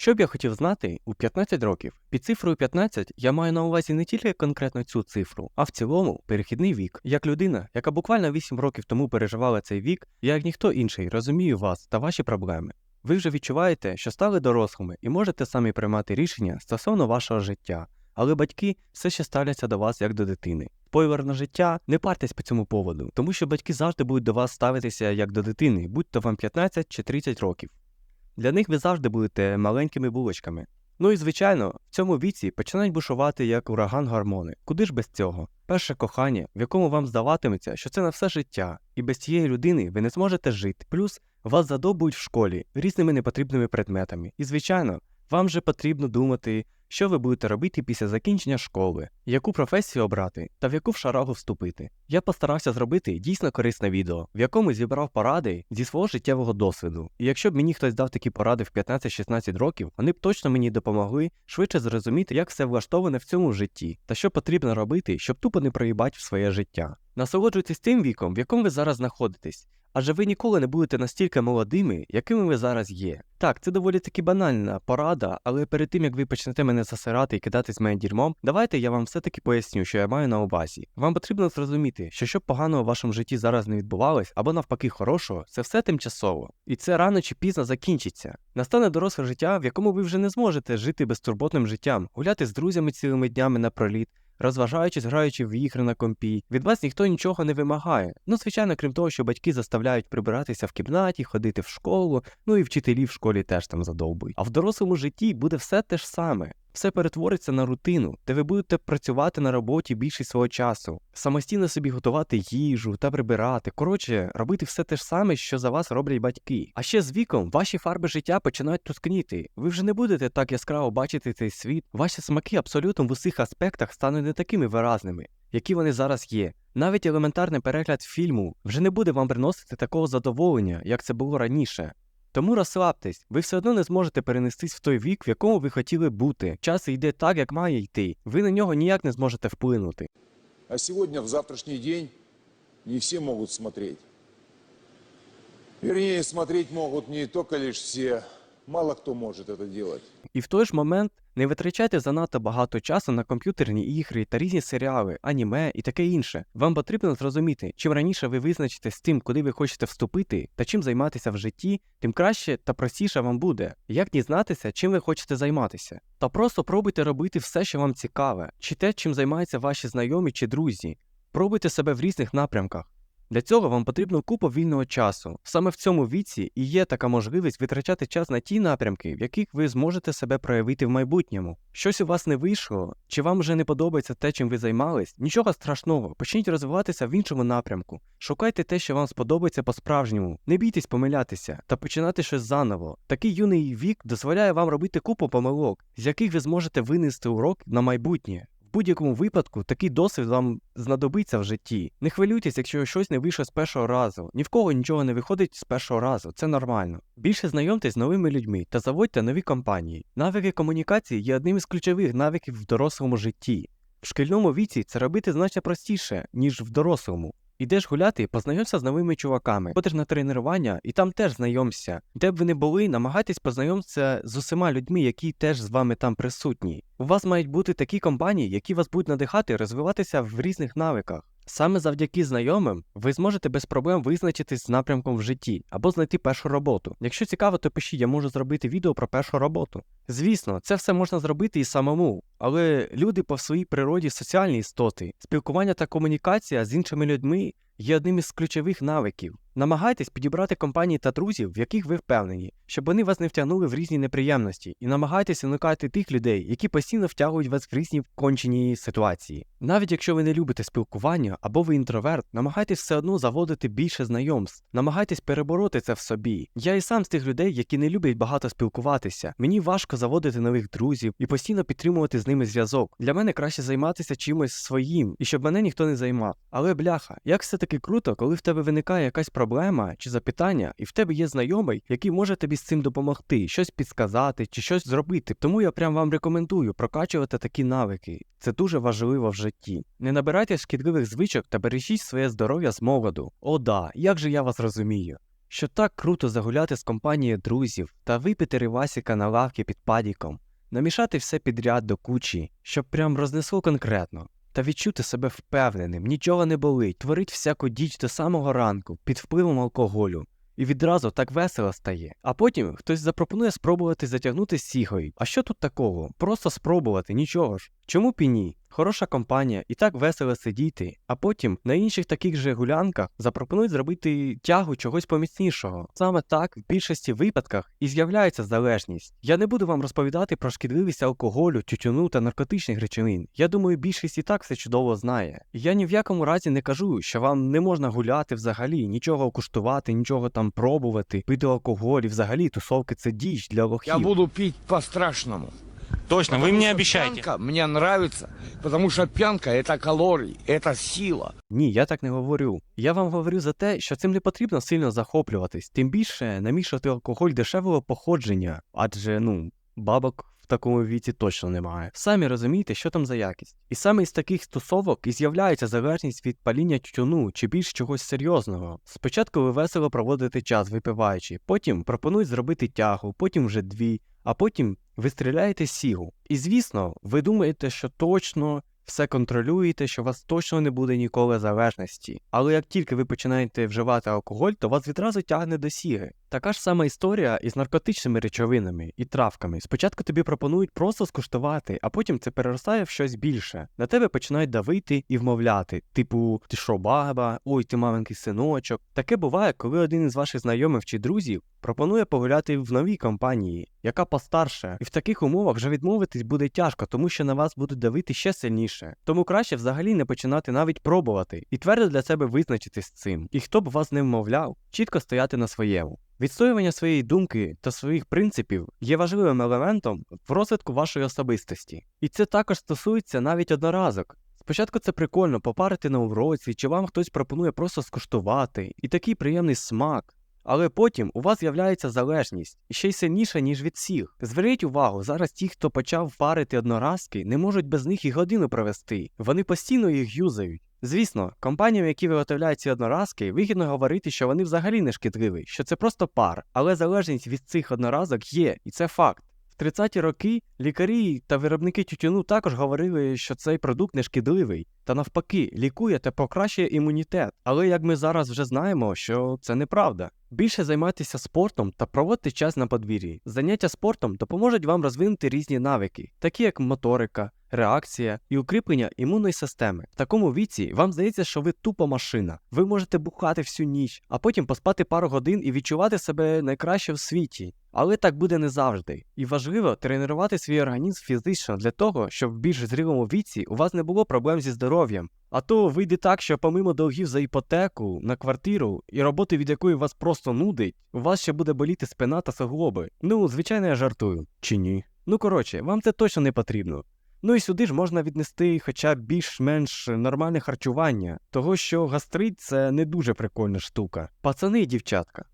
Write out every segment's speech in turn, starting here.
Що б я хотів знати у 15 років? Під цифрою 15 я маю на увазі не тільки конкретно цю цифру, а в цілому перехідний вік. Як людина, яка буквально 8 років тому переживала цей вік, я як ніхто інший розумію вас та ваші проблеми. Ви вже відчуваєте, що стали дорослими і можете самі приймати рішення стосовно вашого життя, але батьки все ще ставляться до вас як до дитини. Спойлер на життя, не партесь по цьому поводу, тому що батьки завжди будуть до вас ставитися як до дитини, будь то вам 15 чи 30 років. Для них ви завжди будете маленькими булочками. Ну і звичайно, в цьому віці починають бушувати як ураган гормони. Куди ж без цього? Перше кохання, в якому вам здаватиметься, що це на все життя, і без цієї людини ви не зможете жити. Плюс вас задобують в школі різними непотрібними предметами. І звичайно, вам же потрібно думати, що ви будете робити після закінчення школи, яку професію обрати та в яку в шарагу вступити. Я постарався зробити дійсно корисне відео, в якому зібрав поради зі свого життєвого досвіду. І якщо б мені хтось дав такі поради в 15-16 років, вони б точно мені допомогли швидше зрозуміти, як все влаштоване в цьому житті та що потрібно робити, щоб тупо не проїбати в своє життя. Насолоджуйтесь тим віком, в якому ви зараз знаходитесь. Адже ви ніколи не будете настільки молодими, якими ви зараз є. Так, це доволі таки банальна порада, але перед тим як ви почнете мене засирати і кидатись моїм дерьмом, давайте я вам все-таки поясню, що я маю на увазі. Вам потрібно зрозуміти, що щоб поганого в вашому житті зараз не відбувалось, або навпаки хорошого, це все тимчасово. І це рано чи пізно закінчиться. Настане доросле життя, в якому ви вже не зможете жити безтурботним життям, гуляти з друзями цілими днями напроліт, розважаючись, граючи в ігри на компі. Від вас ніхто нічого не вимагає. Ну, звичайно, крім того, що батьки заставляють прибиратися в кімнаті, ходити в школу, ну і вчителі в школі теж там задовбують. А в дорослому житті буде все те ж саме. Все перетвориться на рутину, де ви будете працювати на роботі більшість свого часу, самостійно собі готувати їжу та прибирати. Коротше, робити все те ж саме, що за вас роблять батьки. А ще з віком ваші фарби життя починають тускніти. Ви вже не будете так яскраво бачити цей світ. Ваші смаки абсолютно в усіх аспектах стануть не такими виразними, які вони зараз є. Навіть елементарний перегляд фільму вже не буде вам приносити такого задоволення, як це було раніше. Тому розслабтесь, ви все одно не зможете перенестись в той вік, в якому ви хотіли бути. Час йде так, як має йти. Ви на нього ніяк не зможете вплинути. А сьогодні, в завтрашній день, не всі можуть смотреть. Вернее, смотреть можуть не тільки лише всі. мало хто може це робити. І в той ж момент не витрачайте занадто багато часу на комп'ютерні ігри та різні серіали, аніме і таке інше. Вам потрібно зрозуміти, чим раніше ви визначитесь з тим, куди ви хочете вступити та чим займатися в житті, тим краще та простіше вам буде, як дізнатися, чим ви хочете займатися. Та просто пробуйте робити все, що вам цікаве, чи те, чим займаються ваші знайомі чи друзі. Пробуйте себе в різних напрямках. Для цього вам потрібно купа вільного часу. Саме в цьому віці і є така можливість витрачати час на ті напрямки, в яких ви зможете себе проявити в майбутньому. Щось у вас не вийшло, чи вам вже не подобається те, чим ви займались, нічого страшного, почніть розвиватися в іншому напрямку. Шукайте те, що вам сподобається по-справжньому. Не бійтесь помилятися та починати щось заново. Такий юний вік дозволяє вам робити купу помилок, з яких ви зможете винести урок на майбутнє. Будь-якому випадку такий досвід вам знадобиться в житті. Не хвилюйтесь, якщо щось не вийшло з першого разу. Ні в кого нічого не виходить з першого разу, це нормально. Більше знайомтесь з новими людьми та заводьте нові компанії. Навики комунікації є одним із ключових навиків в дорослому житті. В шкільному віці це робити значно простіше, ніж в дорослому. Ідеш гуляти, познайомся з новими чуваками, ходиш на тренування і там теж знайомся. Де б ви не були, намагайтесь познайомитися з усіма людьми, які теж з вами там присутні. У вас мають бути такі компанії, які вас будуть надихати розвиватися в різних навиках. Саме завдяки знайомим ви зможете без проблем визначитись з напрямком в житті або знайти першу роботу. Якщо цікаво, то пишіть, я можу зробити відео про першу роботу. Звісно, це все можна зробити і самому, але люди по своїй природі соціальні істоти. Спілкування та комунікація з іншими людьми є одним із ключових навиків. Намагайтесь підібрати компанії та друзів, в яких ви впевнені, щоб вони вас не втягнули в різні неприємності, і намагайтесь уникати тих людей, які постійно втягують вас в різні кончені ситуації. Навіть якщо ви не любите спілкування або ви інтроверт, намагайтесь все одно заводити більше знайомств, намагайтесь перебороти це в собі. Я і сам з тих людей, які не люблять багато спілкуватися. Мені важко заводити нових друзів і постійно підтримувати з ними зв'язок. Для мене краще займатися чимось своїм і щоб мене ніхто не займав. Але бляха, як все таки круто, коли в тебе виникає якась проблема чи запитання, і в тебе є знайомий, який може тобі з цим допомогти, щось підсказати чи щось зробити. Тому я прям вам рекомендую прокачувати такі навики. Це дуже важливо в житті. Не набирайте шкідливих звичок та бережіть своє здоров'я з молоду. О, да, як же я вас розумію. що так круто загуляти з компанією друзів та випити ривасіка на лавки під падіком, намішати все підряд до кучі, щоб прям рознесло конкретно, та відчути себе впевненим, нічого не болить, творить всяку діч до самого ранку під впливом алкоголю. І відразу так весело стає. А потім хтось запропонує спробувати затягнути сігою. А що тут такого? Просто спробувати, нічого ж. Чому б і ні? Хороша компанія, і так весело сидіти, а потім на інших таких же гулянках запропонують зробити тягу чогось поміцнішого. Саме так в більшості випадках і з'являється залежність. Я не буду вам розповідати про шкідливість алкоголю, тютюну та наркотичних речовин. Я думаю, більшість і так все чудово знає. Я ні в якому разі не кажу, що вам не можна гуляти взагалі, нічого куштувати, нічого там пробувати, пити алкоголь і взагалі тусовки це діч для лохів. Я буду пить по-страшному. Точно, вы Потому мне что обещаете. Пьянка мне нравится, потому что пьянка это калории, это сила. Ні, я так не говорю. Я вам говорю за те, що цим не потрібно сильно захоплюватись, тим більше намішати алкоголь дешевого походження, адже ну, бабок в такому віці точно немає. Самі розумієте, що там за якість. І саме із таких стосовок і з'являється залежність від паління тютюну чи більш чогось серйозного. Спочатку ви весело проводите час випиваючи, потім пропонують зробити тягу, потім вже дві, а потім ви стріляєте сігу. І звісно, ви думаєте, що точно все контролюєте, що у вас точно не буде ніколи залежності. Але як тільки ви починаєте вживати алкоголь, то вас відразу тягне до сіги. Така ж сама історія із наркотичними речовинами і травками. Спочатку тобі пропонують просто скуштувати, а потім це переростає в щось більше. На тебе починають давити і вмовляти, типу, ти що, баба, ой, ти маленький синочок. Таке буває, коли один із ваших знайомих чи друзів пропонує погуляти в новій компанії, яка постарша, і в таких умовах вже відмовитись буде тяжко, тому що на вас будуть давити ще сильніше. Тому краще взагалі не починати навіть пробувати і твердо для себе визначитись з цим. І хто б вас не вмовляв, чітко стояти на своєму. Відстоювання своєї думки та своїх принципів є важливим елементом в розвитку вашої особистості. І це також стосується навіть одноразок. Спочатку це прикольно попарити на уроці, чи вам хтось пропонує просто скуштувати, і такий приємний смак. Але потім у вас з'являється залежність, і ще й сильніша, ніж від всіх. Зверніть увагу, зараз ті, хто почав парити одноразки, не можуть без них і годину провести. Вони постійно їх юзають. Звісно, компаніям, які виготовляють ці одноразки, вигідно говорити, що вони взагалі не шкідливі, що це просто пар. Але залежність від цих одноразок є, і це факт. В 30-ті роки лікарі та виробники тютюну також говорили, що цей продукт не шкідливий, та навпаки, лікує та покращує імунітет. Але як ми зараз вже знаємо, що це неправда. Більше займайтеся спортом та проводьте час на подвір'ї. Заняття спортом допоможуть вам розвинути різні навики, такі як моторика, реакція і укріплення імунної системи. В такому віці вам здається, що ви тупо машина. Ви можете бухати всю ніч, а потім поспати пару годин і відчувати себе найкраще в світі. Але так буде не завжди. І важливо тренувати свій організм фізично для того, щоб в більш зрілому віці у вас не було проблем зі здоров'ям. А то вийде так, що помимо долгів за іпотеку на квартиру і роботи, від якої вас просто нудить, у вас ще буде боліти спина та суглоби. Ну, звичайно, я жартую. Чи ні? Ну коротше, вам це точно не потрібно. Ну і сюди ж можна віднести хоча б більш-менш нормальне харчування, того що гастрит це не дуже прикольна штука. Пацани і дівчатка.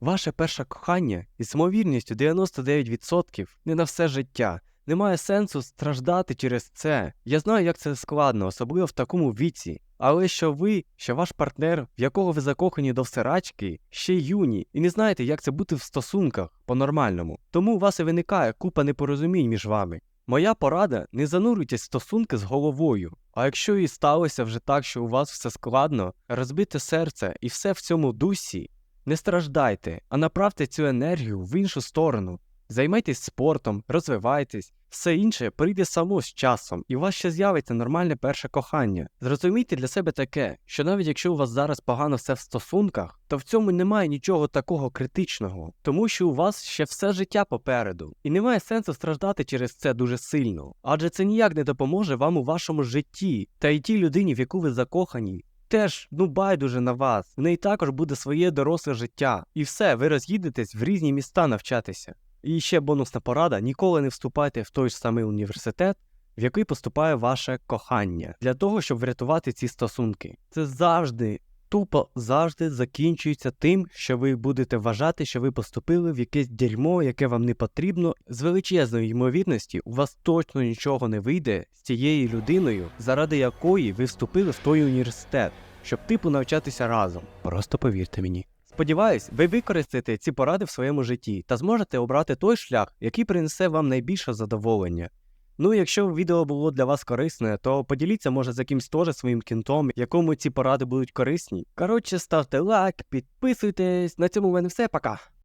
Ваше перше кохання із ймовірністю 99% не на все життя. Немає сенсу страждати через це. Я знаю, як це складно, особливо в такому віці. Але що ви, що ваш партнер, в якого ви закохані до всерачки, ще юні, і не знаєте, як це бути в стосунках по-нормальному. Тому у вас і виникає купа непорозумінь між вами. Моя порада не занурюйтесь в стосунки з головою. А якщо і сталося вже так, що у вас все складно, розбите серце і все в цьому дусі, не страждайте, а направте цю енергію в іншу сторону. Займайтесь спортом, розвивайтесь, все інше прийде само з часом, і у вас ще з'явиться нормальне перше кохання. Зрозумійте для себе таке, що навіть якщо у вас зараз погано все в стосунках, то в цьому немає нічого такого критичного, тому що у вас ще все життя попереду, і немає сенсу страждати через це дуже сильно, адже це ніяк не допоможе вам у вашому житті та й тій людині, в яку ви закохані. Теж, ну байдуже на вас, в неї також буде своє доросле життя. І все, ви роз'їдетесь в різні міста навчатися. І ще бонусна порада: ніколи не вступайте в той ж самий університет, в який поступає ваше кохання, для того, щоб врятувати ці стосунки. Це завжди, тупо завжди закінчується тим, що ви будете вважати, що ви поступили в якесь дерьмо, яке вам не потрібно. З величезною ймовірності у вас точно нічого не вийде з цією людиною, заради якої ви вступили в той університет, щоб типу навчатися разом. Просто повірте мені. Сподіваюсь, ви використаєте ці поради в своєму житті та зможете обрати той шлях, який принесе вам найбільше задоволення. Ну, якщо відео було для вас корисне, то поділіться може з якимсь теж своїм кінтом, якому ці поради будуть корисні. Коротше, ставте лайк, підписуйтесь. На цьому в мене все, пока.